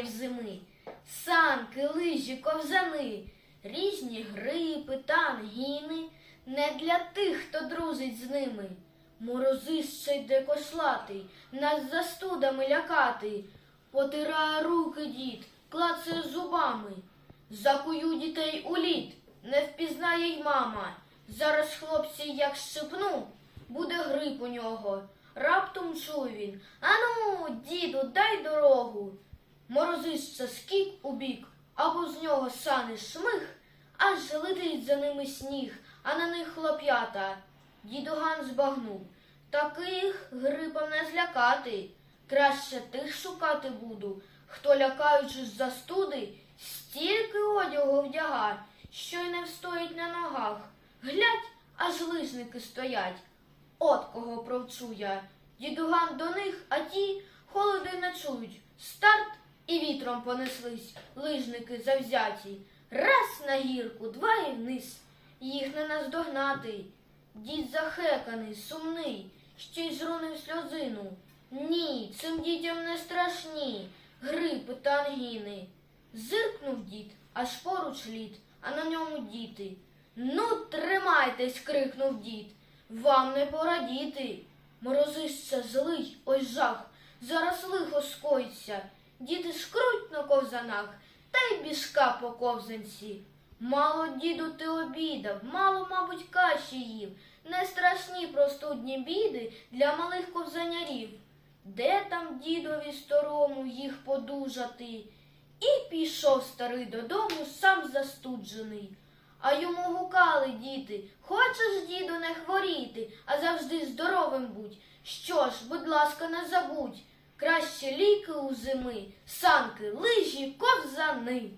Різні в зими, санки, лижі, ковзани, різні грипи та ангіни, не для тих, хто дружить з ними. Морозище йде кошлатий, нас застудами лякати, потирає руки дід, клацає зубами. Закую дітей у лід, не впізнає й мама. Зараз хлопці, як щепну, буде грип у нього. Раптом чує він Ану, діду, дай дорогу. Морозище скік у бік, або з нього сани шмих, аж летить за ними сніг, а на них хлоп'ята. Дідуган збагнув. Таких грипом не злякати. Краще тих шукати буду, хто, лякаючись застуди, стільки одягу вдяга, що й не встоїть на ногах. Глядь, аж лижники стоять. От кого провчу я. Дідуган до них, а ті холоди не чують. Старт і вітром понеслись лижники завзяті. Раз на гірку, два і вниз. Їх не наздогнати. Дід захеканий, сумний, ще й зрунив сльозину. Ні, цим дітям не страшні грипи та ангіни. Зиркнув дід, аж поруч лід, а на ньому діти. Ну, тримайтесь, крикнув дід. Вам не порадіти. Морозище злий, ой жах, зараз лихо скоїться. Діти шкруть на ковзанах, та й біжка по ковзанці. Мало, діду, ти обідав, мало, мабуть, каші їв. Не страшні простудні біди для малих ковзанярів. Де там дідові старому їх подужати? І пішов старий додому, сам застуджений. А йому гукали діти, хочеш, діду, не хворіти, а завжди здоровим будь. Що ж, будь ласка, не забудь, краще ліки у зими, санки, лижі, ковзани.